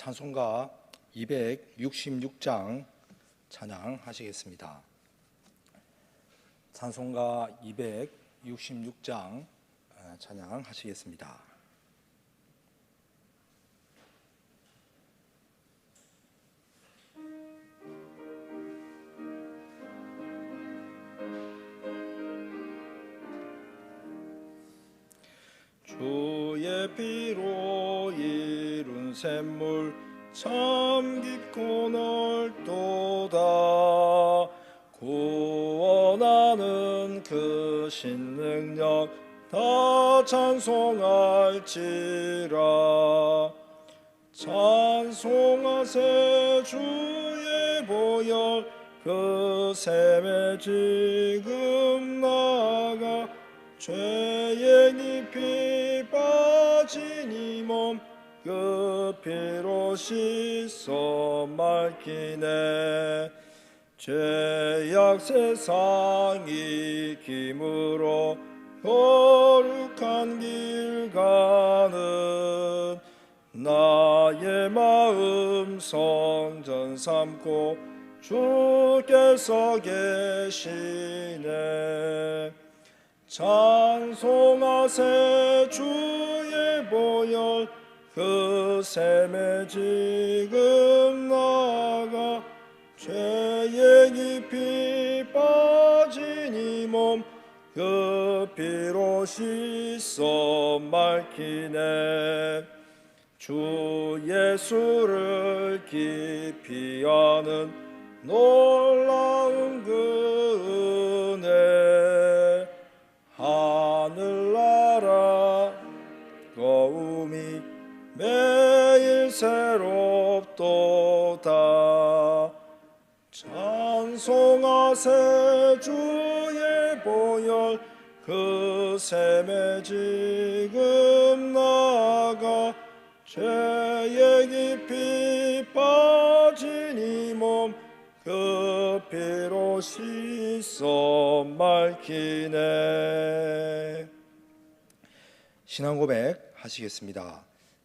찬송가 266장 찬양하시겠습니다. 찬송가 266장 어, 찬양하시겠습니다. 주의 피로 샘물 참 깊고 넓도다. 구원하는 그 신능력 다 찬송할지라. 찬송하세 주의 보혈 그 샘에 지금 나가 죄 그 피로 씻어 맑히네. 죄악 세상이 김으로 거룩한 길 가는 나의 마음 성전 삼고 주께서 계시네. 찬송하세 주의 보혈 그 샘에 지금 나가 죄의 깊이 빠진 이몸그 피로 씻어 맑히네. 주 예수를 깊이 아는 놀라운 그 은혜 새롭도다 찬송하세 주의 보혈 그 샘에 지금 나가 죄의 깊이 빠진 이 몸 그 피로 씻어 맑히네 신앙 고백 하시겠습니다.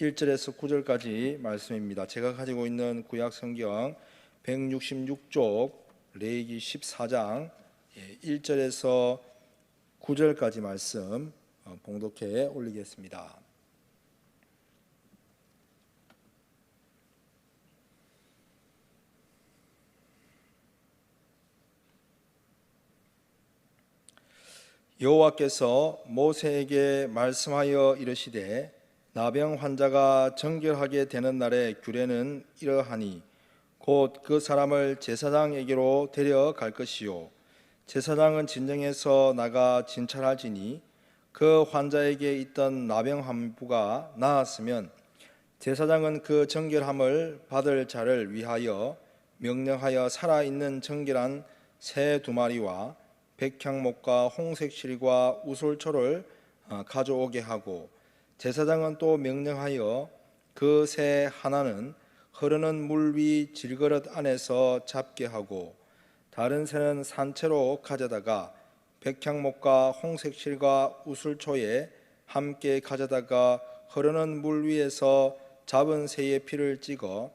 1절에서 9절까지 말씀입니다. 제가 가지고 있는 구약 성경 166쪽 레이기 14장 1절에서 9절까지 말씀 어, 봉독해 올리겠습니다. 여호와께서 모세에게 말씀하여 이르시되 나병 환자가 정결하게 되는 날에 규례는 이러하니 곧 그 사람을 제사장에게로 데려갈 것이요. 제사장은 진정에서 나가 진찰하지니 그 환자에게 있던 나병 한 부가 나았으면 제사장은 그 정결함을 받을 자를 위하여 명령하여 살아 있는 정결한 새 두 마리와 백향목과 홍색 실과 우솔초를 어, 가져오게 하고 제사장은 또 명령하여 그 새 하나는 흐르는 물 위 질그릇 안에서 잡게 하고 다른 새는 산채로 가져다가 백향목과 홍색실과 우슬초에 함께 가져다가 흐르는 물 위에서 잡은 새의 피를 찍어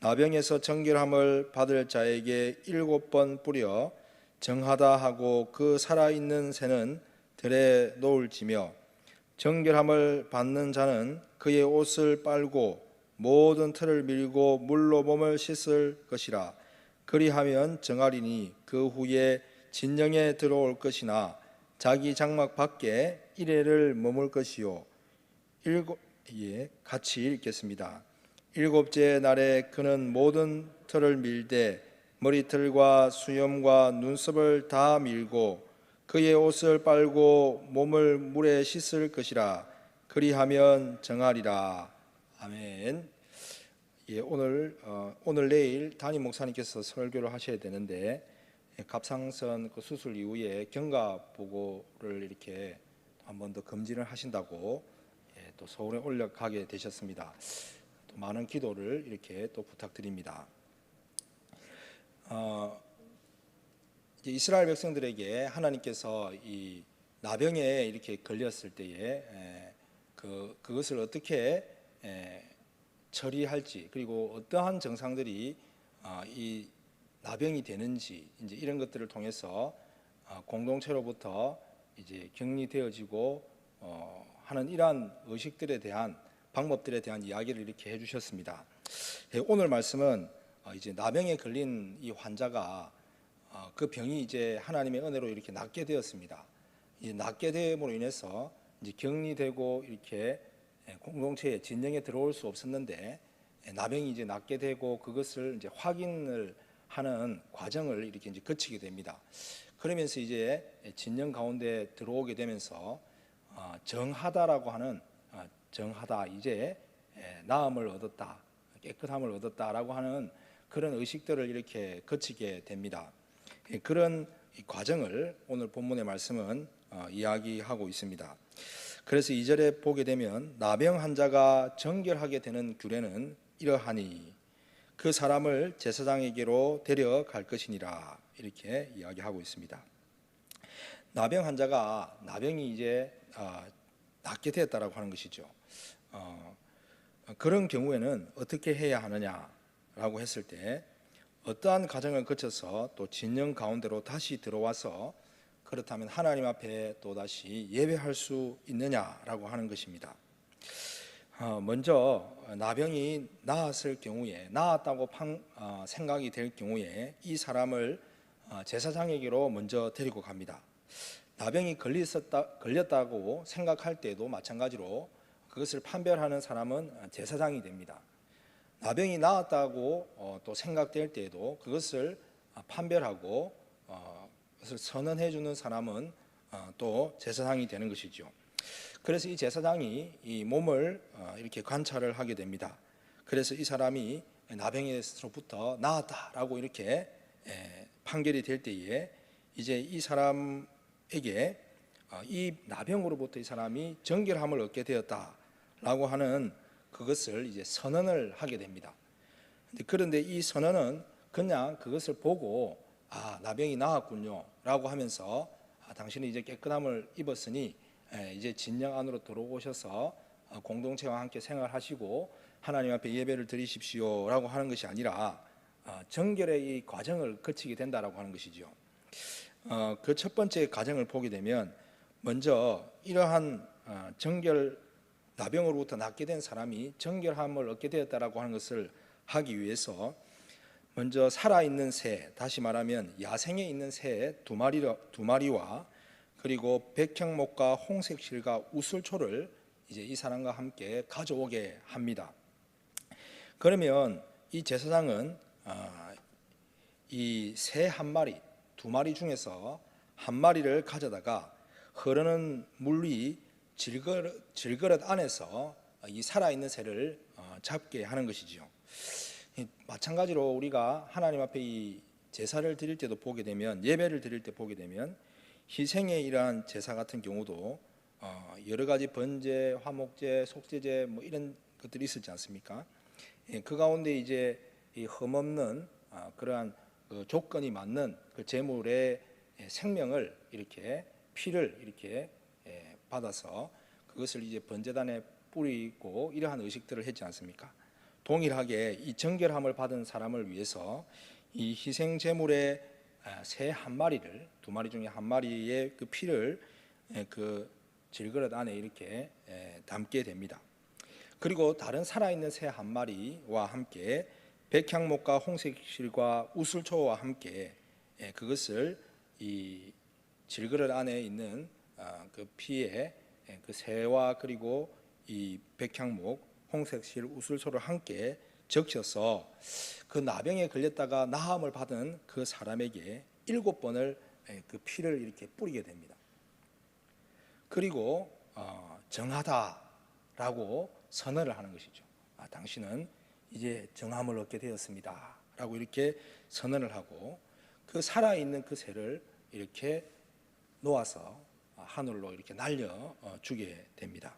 나병에서 정결함을 받을 자에게 일곱 번 뿌려 정하다 하고 그 살아있는 새는 들에 놓을지며 정결함을 받는 자는 그의 옷을 빨고 모든 틀을 밀고 물로 몸을 씻을 것이라 그리하면 정하리니 그 후에 진영에 들어올 것이나 자기 장막 밖에 이래를 머물 것이요 일곱 예 같이 읽겠습니다. 일곱째 날에 그는 모든 털을 밀되 머리털과 수염과 눈썹을 다 밀고 그의 옷을 빨고 몸을 물에 씻을 것이라 그리하면 정하리라 아멘. 예, 오늘 어, 오늘 내일 담임 목사님께서 설교를 하셔야 되는데 예, 갑상선 그 수술 이후에 경과 보고를 이렇게 한 번 더 검진을 하신다고 예, 또 서울에 올라가게 되셨습니다. 또 많은 기도를 이렇게 또 부탁드립니다. 어, 이스라엘 백성들에게 하나님께서 이 나병에 이렇게 걸렸을 때에 에, 그 그것을 어떻게 에, 처리할지 그리고 어떠한 증상들이 아, 이 나병이 되는지 이제 이런 것들을 통해서 아, 공동체로부터 이제 격리되어지고 어, 하는 이러한 의식들에 대한 방법들에 대한 이야기를 이렇게 해주셨습니다. 예, 오늘 말씀은 어, 이제 나병에 걸린 이 환자가 어, 그 병이 이제 하나님의 은혜로 이렇게 낫게 되었습니다. 이 낫게 됨으로 인해서 이제 격리되고 이렇게 예, 공동체에 진영에 들어올 수 없었는데 예, 나병이 이제 낫게 되고 그것을 이제 확인을 하는 과정을 이렇게 이제 거치게 됩니다. 그러면서 이제 진영 가운데 들어오게 되면서 어, 정하다라고 하는 어, 정하다 이제 예, 나음을 얻었다 깨끗함을 얻었다라고 하는 그런 의식들을 이렇게 거치게 됩니다. 예, 그런 이 과정을 오늘 본문의 말씀은 어, 이야기하고 있습니다. 그래서 이절에 보게 되면 나병 환자가 정결하게 되는 규례는 이러하니 그 사람을 제사장에게로 데려갈 것이니라 이렇게 이야기하고 있습니다. 나병 환자가 나병이 이제 아, 낫게 되었다라고 하는 것이죠. 어, 그런 경우에는 어떻게 해야 하느냐라고 했을 때 어떠한 과정을 거쳐서 또 진영 가운데로 다시 들어와서 그렇다면 하나님 앞에 또 다시 예배할 수 있느냐라고 하는 것입니다. 어, 먼저 나병이 나았을 경우에 나았다고 판- 어, 생각이 될 경우에 이 사람을 어, 제사장에게로 먼저 데리고 갑니다. 나병이 걸렸었다, 걸렸다고 생각할 때도 마찬가지로 그것을 판별하는 사람은 제사장이 됩니다. 나병이 나았다고 어, 또 생각될 때에도 그것을 아, 판별하고 어, 그것을 선언해 주는 사람은 어, 또 제사장이 되는 것이죠. 그래서 이 제사장이 이 몸을 어, 이렇게 관찰을 하게 됩니다. 그래서 이 사람이 나병에서부터 나았다라고 이렇게 에, 판결이 될 때에 이제 이 사람에게 어, 이 나병으로부터 이 사람이 정결함을 얻게 되었다라고 하는 그것을 이제 선언을 하게 됩니다. 그런데 이 선언은 그냥 그것을 보고 아 나병이 나았군요라고 하면서 아, 당신이 이제 깨끗함을 입었으니 에, 이제 진영 안으로 들어오셔서 어, 공동체와 함께 생활하시고 하나님 앞에 예배를 드리십시오라고 하는 것이 아니라 어, 정결의 이 과정을 거치게 된다라고 하는 것이죠. 어, 그 첫 번째 과정을 보게 되면 먼저 이러한 어, 정결 나병으로부터 낫게 된 사람이 정결함을 얻게 되었다라고 하는 것을 하기 위해서 먼저 살아 있는 새, 다시 말하면 야생에 있는 새 두 마리 두 마리와 그리고 백향목과 홍색실과 우슬초를 이제 이 사람과 함께 가져오게 합니다. 그러면 이 제사장은 아, 이새 한 마리, 두 마리 중에서 한 마리를 가져다가 흐르는 물이 질그릇, 질그릇 안에서 이 살아있는 새를 어, 잡게 하는 것이지요. 이 마찬가지로 우리가 하나님 앞에 이 제사를 드릴 때도 보게 되면 예배를 드릴 때 보게 되면 희생의 이러한 제사 같은 경우도 어, 여러 가지 번제, 화목제, 속제제 뭐 이런 것들이 있었지 않습니까? 예, 그 가운데 이제 이 흠없는 아, 그러한 그 조건이 맞는 그 제물의 예, 생명을 이렇게 피를 이렇게 예, 받아서 그것을 이제 번제단에 뿌리고 이러한 의식들을 했지 않습니까? 동일하게 이 정결함을 받은 사람을 위해서 이 희생 제물의 아, 새한 마리를 두 마리 중에 한 마리의 그 피를 예, 그 질그릇 안에 이렇게 예, 담게 됩니다. 그리고 다른 살아있는 새 한 마리와 함께 백향목과 홍색실과 우슬초와 함께 예, 그것을 이 질그릇 안에 있는 아, 그 피에 예, 그 새와 그리고 이 백향목, 홍색실, 우슬초를 함께 적셔서 그 나병에 걸렸다가 나함을 받은 그 사람에게 일곱 번을 예, 그 피를 이렇게 뿌리게 됩니다. 그리고 어, 정하다라고 선언을 하는 것이죠. 아, 당신은 이제 정함을 얻게 되었습니다라고 이렇게 선언을 하고 그 살아 있는 그 새를 이렇게 놓아서 하늘로 이렇게 날려 어, 주게 됩니다.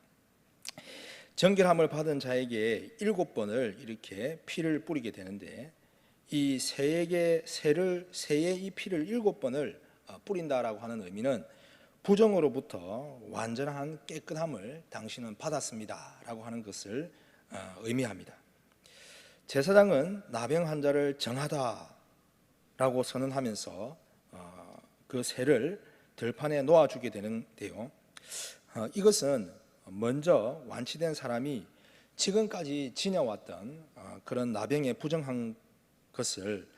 정결함을 받은 자에게 일곱 번을 이렇게 피를 뿌리게 되는데 이 새에게 새를 새의 이 피를 일곱 번을 어, 뿌린다라고 하는 의미는 부정으로부터 완전한 깨끗함을 당신은 받았습니다라고 하는 것을 어, 의미합니다. 제사장은 나병 환자를 정하다라고 선언하면서 어, 그 새를 들판에 놓아주게 되는데요. 어, 이것은 먼저 완치된 사람이 지금까지 지녀왔던 어, 그런 나병에 부정한 것을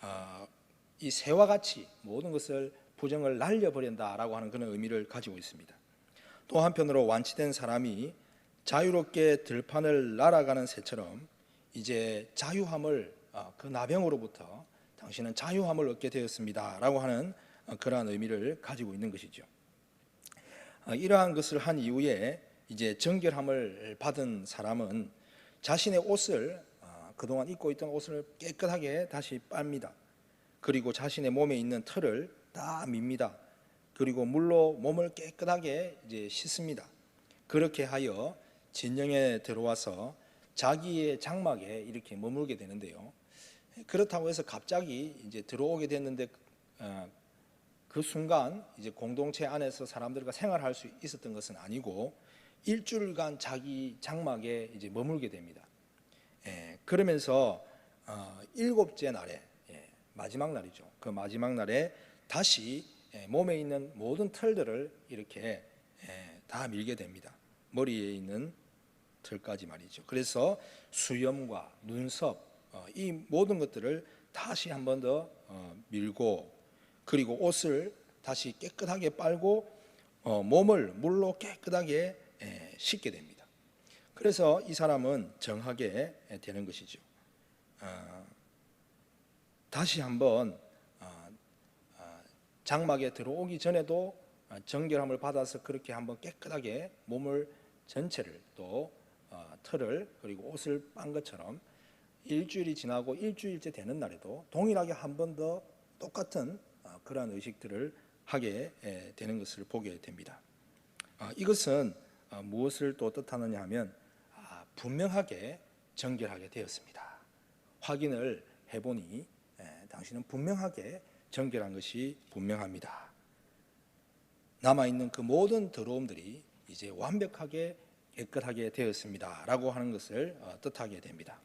어, 이 새와 같이 모든 것을 부정을 날려버린다라고 하는 그런 의미를 가지고 있습니다. 또 한편으로 완치된 사람이 자유롭게 들판을 날아가는 새처럼 이제 자유함을 어, 그 나병으로부터 당신은 자유함을 얻게 되었습니다라고 하는 어, 그러한 의미를 가지고 있는 것이죠. 어, 이러한 것을 한 이후에 이제 정결함을 받은 사람은 자신의 옷을 어, 그동안 입고 있던 옷을 깨끗하게 다시 빱니다. 그리고 자신의 몸에 있는 털을 다 밉니다. 그리고 물로 몸을 깨끗하게 이제 씻습니다. 그렇게 하여 진영에 들어와서 자기의 장막에 이렇게 머물게 되는데요. 그렇다고 해서 갑자기 이제 들어오게 됐는데 어, 그 순간 이제 공동체 안에서 사람들과 생활할 수 있었던 것은 아니고 일주일간 자기 장막에 이제 머물게 됩니다. 예, 그러면서 어, 일곱째 날에 예, 마지막 날이죠. 그 마지막 날에 다시 예, 몸에 있는 모든 털들을 이렇게 예, 다 밀게 됩니다. 머리에 있는 털까지 말이죠. 그래서 수염과 눈썹 어, 이 모든 것들을 다시 한 번더 어, 밀고 그리고 옷을 다시 깨끗하게 빨고 어, 몸을 물로 깨끗하게 예, 씻게 됩니다. 그래서 이 사람은 정하게 되는 것이죠. 어, 다시 한번 어, 어, 장막에 들어오기 전에도 어, 정결함을 받아서 그렇게 한번 깨끗하게 몸을 전체를 또 어, 털을 그리고 옷을 빤 것처럼 일주일이 지나고 일주일째 되는 날에도 동일하게 한 번 더 똑같은 어, 그러한 의식들을 하게 에, 되는 것을 보게 됩니다. 아, 이것은 어, 무엇을 또 뜻하느냐 하면 아, 분명하게 정결하게 되었습니다. 확인을 해보니 에, 당신은 분명하게 정결한 것이 분명합니다. 남아 있는 그 모든 더러움들이 이제 완벽하게 깨끗하게 되었습니다 라고 하는 것을 어, 뜻하게 됩니다.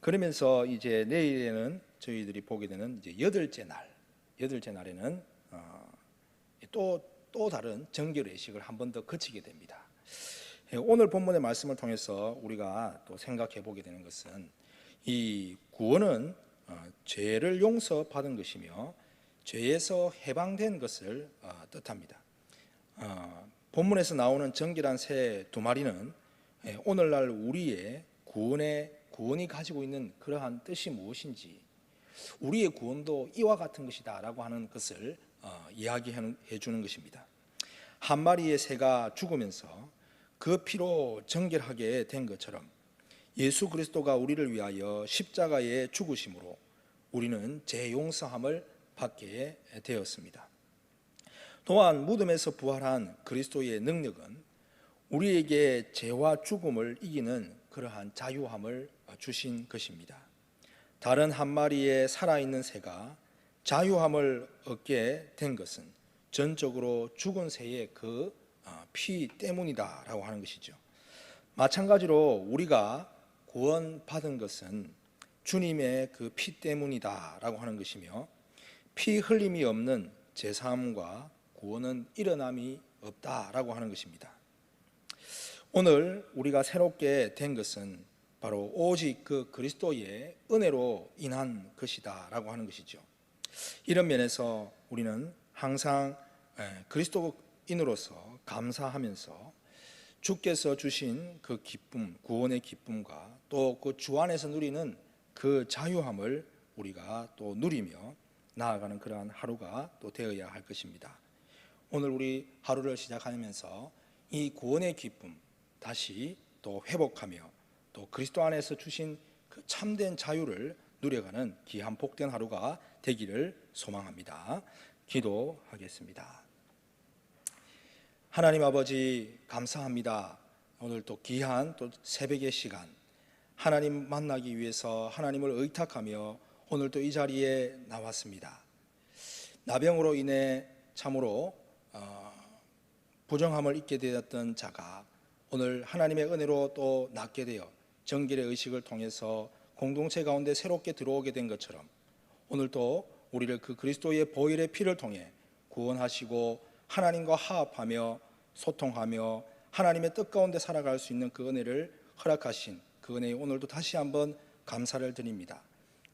그러면서 이제 내일에는 저희들이 보게 되는 이제 여덟째 날, 여덟째 날에는 어, 또또 다른 정결 의식을 한 번 더 거치게 됩니다. 예, 오늘 본문의 말씀을 통해서 우리가 또 생각해 보게 되는 것은 이 구원은 어, 죄를 용서받은 것이며 죄에서 해방된 것을 어, 뜻합니다. 어, 본문에서 나오는 정결한 새 두 마리는 예, 오늘날 우리의 구원의 구원이 가지고 있는 그러한 뜻이 무엇인지 우리의 구원도 이와 같은 것이다라고 하는 것을 어, 이야기해 주는 것입니다. 한 마리의 새가 죽으면서 그 피로 정결하게 된 것처럼 예수 그리스도가 우리를 위하여 십자가에 죽으심으로 우리는 죄 용서함을 받게 되었습니다. 또한 무덤에서 부활한 그리스도의 능력은 우리에게 죄와 죽음을 이기는 그러한 자유함을 주신 것입니다. 다른 한 마리의 살아있는 새가 자유함을 얻게 된 것은 전적으로 죽은 새의 그 피 때문이다라고 하는 것이죠. 마찬가지로 우리가 구원받은 것은 주님의 그 피 때문이다라고 하는 것이며 피 흘림이 없는 제사함과 구원은 일어남이 없다라고 하는 것입니다. 오늘 우리가 새롭게 된 것은 바로 오직 그 그리스도의 은혜로 인한 것이다라고 하는 것이죠. 이런 면에서 우리는 항상 예, 그리스도인으로서 감사하면서 주께서 주신 그 기쁨, 구원의 기쁨과 또 그 주 안에서 누리는 그 자유함을 우리가 또 누리며 나아가는 그러한 하루가 또 되어야 할 것입니다. 오늘 우리 하루를 시작하면서 이 구원의 기쁨 다시 또 회복하며 또 그리스도 안에서 주신 그 참된 자유를 누려가는 귀한 복된 하루가 되기를 소망합니다. 기도하겠습니다. 하나님 아버지 감사합니다. 오늘 또 귀한 또 새벽의 시간 하나님 만나기 위해서 하나님을 의탁하며 오늘 또 이 자리에 나왔습니다. 나병으로 인해 참으로 어, 부정함을 잊게 되었던 자가 오늘 하나님의 은혜로 또 낫게 되어 정결의 의식을 통해서 공동체 가운데 새롭게 들어오게 된 것처럼 오늘도 우리를 그 그리스도의 보혈의 피를 통해 구원하시고 하나님과 화합하며 소통하며 하나님의 뜻 가운데 살아갈 수 있는 그 은혜를 허락하신 그 은혜에 오늘도 다시 한번 감사를 드립니다.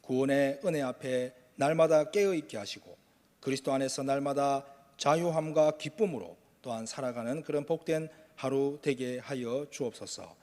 구원의 은혜 앞에 날마다 깨어 있게 하시고 그리스도 안에서 날마다 자유함과 기쁨으로 또한 살아가는 그런 복된 하루 되게 하여 주옵소서.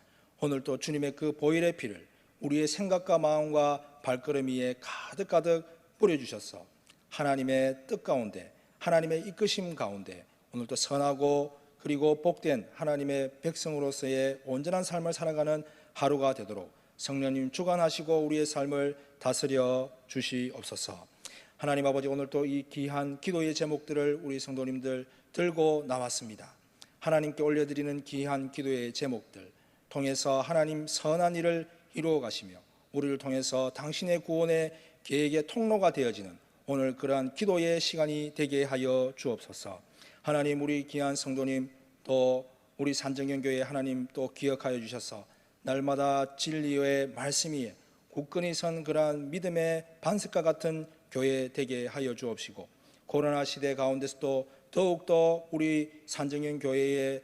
오늘 또 주님의 그 보혈의 피를 우리의 생각과 마음과 발걸음 위에 가득가득 뿌려 주셔서 하나님의 뜻 가운데 하나님의 이끄심 가운데 오늘도 선하고 그리고 복된 하나님의 백성으로서의 온전한 삶을 살아가는 하루가 되도록 성령님 주관하시고 우리의 삶을 다스려 주시옵소서. 하나님 아버지 오늘 또이 귀한 기도의 제목들을 우리 성도님들 들고 나왔습니다. 하나님께 올려드리는 귀한 기도의 제목들 통해서 하나님 선한 일을 이루어 가시며 우리를 통해서 당신의 구원의 계획의 통로가 되어지는 오늘 그러한 기도의 시간이 되게 하여 주옵소서. 하나님 우리 귀한 성도님 또 우리 산정현 교회 하나님 또 기억하여 주셔서 날마다 진리의 말씀이 굳건히 선 그러한 믿음의 반석과 같은 교회 되게 하여 주옵시고 코로나 시대 가운데서도 더욱더 우리 산정현 교회의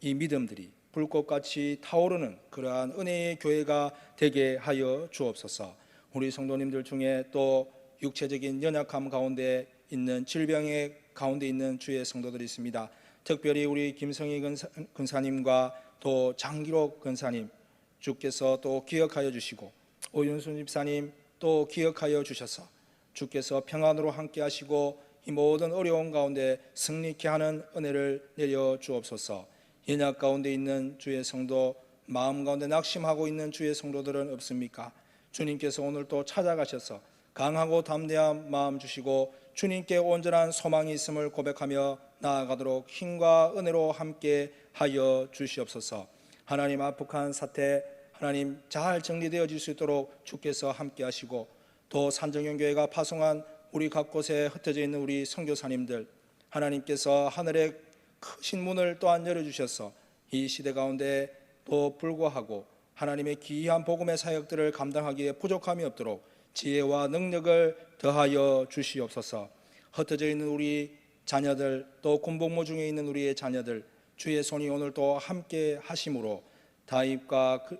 이 믿음들이 불꽃같이 타오르는 그러한 은혜의 교회가 되게 하여 주옵소서. 우리 성도님들 중에 또 육체적인 연약함 가운데 있는 질병의 가운데 있는 주의 성도들이 있습니다. 특별히 우리 김성희 근사, 근사님과 또 장기록 근사님 주께서 또 기억하여 주시고 오윤수 집사님 또 기억하여 주셔서 주께서 평안으로 함께 하시고 이 모든 어려운 가운데 승리케 하는 은혜를 내려 주옵소서. 연약 가운데 있는 주의 성도 마음 가운데 낙심하고 있는 주의 성도들은 없습니까? 주님께서 오늘 또 찾아가셔서 강하고 담대한 마음 주시고 주님께 온전한 소망이 있음을 고백하며 나아가도록 힘과 은혜로 함께 하여 주시옵소서. 하나님 아폭한 사태 하나님 잘 정리되어질 수 있도록 주께서 함께 하시고 또 산정현 교회가 파송한 우리 각 곳에 흩어져 있는 우리 선교사님들 하나님께서 하늘의 크신 문을 또한 열어 주셔서 이 시대 가운데 또 불구하고 하나님의 귀한 복음의 사역들을 감당하기에 부족함이 없도록 지혜와 능력을 더하여 주시옵소서. 흩어져 있는 우리 자녀들 또 군복무 중에 있는 우리의 자녀들 주의 손이 오늘 또 함께 하심으로 다윗과 그-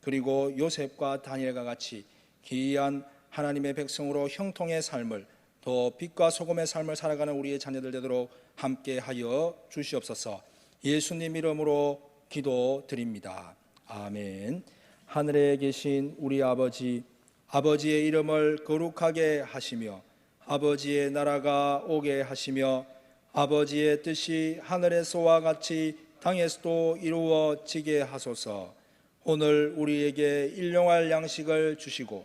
그리고 요셉과 다니엘과 같이 귀한 하나님의 백성으로 형통의 삶을 또 빛과 소금의 삶을 살아가는 우리의 자녀들 되도록 함께 하여 주시옵소서. 예수님 이름으로 기도드립니다. 아멘. 하늘에 계신 우리 아버지 아버지의 이름을 거룩하게 하시며 아버지의 나라가 오게 하시며 아버지의 뜻이 하늘에서와 같이 땅에서도 이루어지게 하소서. 오늘 우리에게 일용할 양식을 주시고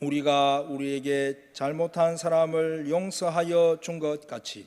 우리가 우리에게 잘못한 사람을 용서하여 준 것 같이